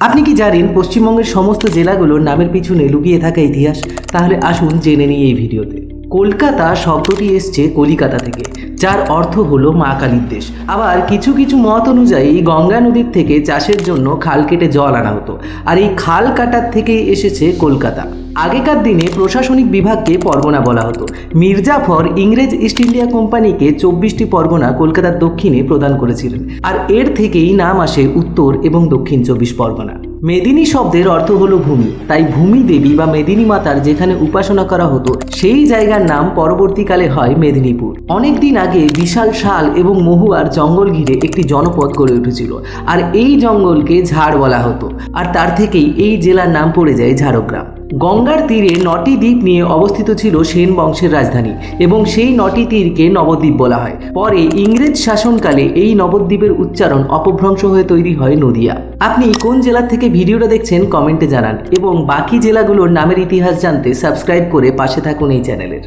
আপনি কি জানেন পশ্চিমবঙ্গের সমস্ত জেলাগুলোর নামের পিছনে লুকিয়ে থাকা ইতিহাস? তাহলে আসুন জেনে নিই এই ভিডিওতে। কলকাতা শব্দটি এসছে কলিকাতা থেকে, যার অর্থ হলো মা কালীর দেশ। আবার কিছু কিছু মত অনুযায়ী গঙ্গা নদীর থেকে চাষের জন্য খাল কেটে জল আনা হতো, আর এই খাল কাটার থেকেই এসেছে কলকাতা। আগেকার দিনে প্রশাসনিক বিভাগকে পরগনা বলা হতো। মির্জাফর ইংরেজ ইস্ট ইন্ডিয়া কোম্পানিকে চব্বিশটি পরগনা কলকাতার দক্ষিণে প্রদান করেছিলেন, আর এর থেকেই নাম আসে উত্তর এবং দক্ষিণ চব্বিশ পরগনা। মেদিনী শব্দের অর্থ হল ভূমি। তাই ভূমি দেবী বা মেদিনী মাতার যেখানে উপাসনা করা হতো, সেই জায়গার নাম পরবর্তীকালে হয় মেদিনীপুর। অনেকদিন আগে বিশাল শাল এবং মহুয়ার জঙ্গল ঘিরে একটি জনপদ গড়ে উঠেছিল, আর এই জঙ্গলকে ঝাড় বলা হতো। আর তার থেকেই এই জেলার নাম পড়ে যায় ঝাড়গ্রাম। গঙ্গার তীরে নটি দ্বীপ নিয়ে অবস্থিত ছিল সেন বংশের রাজধানী এবং সেই নটি তীরকে নবদ্বীপ বলা হয়। পরে ইংরেজ শাসনকালে এই নবদ্বীপের উচ্চারণ অপভ্রংশ হয়ে তৈরি হয় নদিয়া। আপনি কোন জেলা থেকে ভিডিওটা দেখছেন কমেন্টে জানান এবং বাকি জেলাগুলোর নামের ইতিহাস জানতে সাবস্ক্রাইব করে পাশে থাকুন এই চ্যানেলের।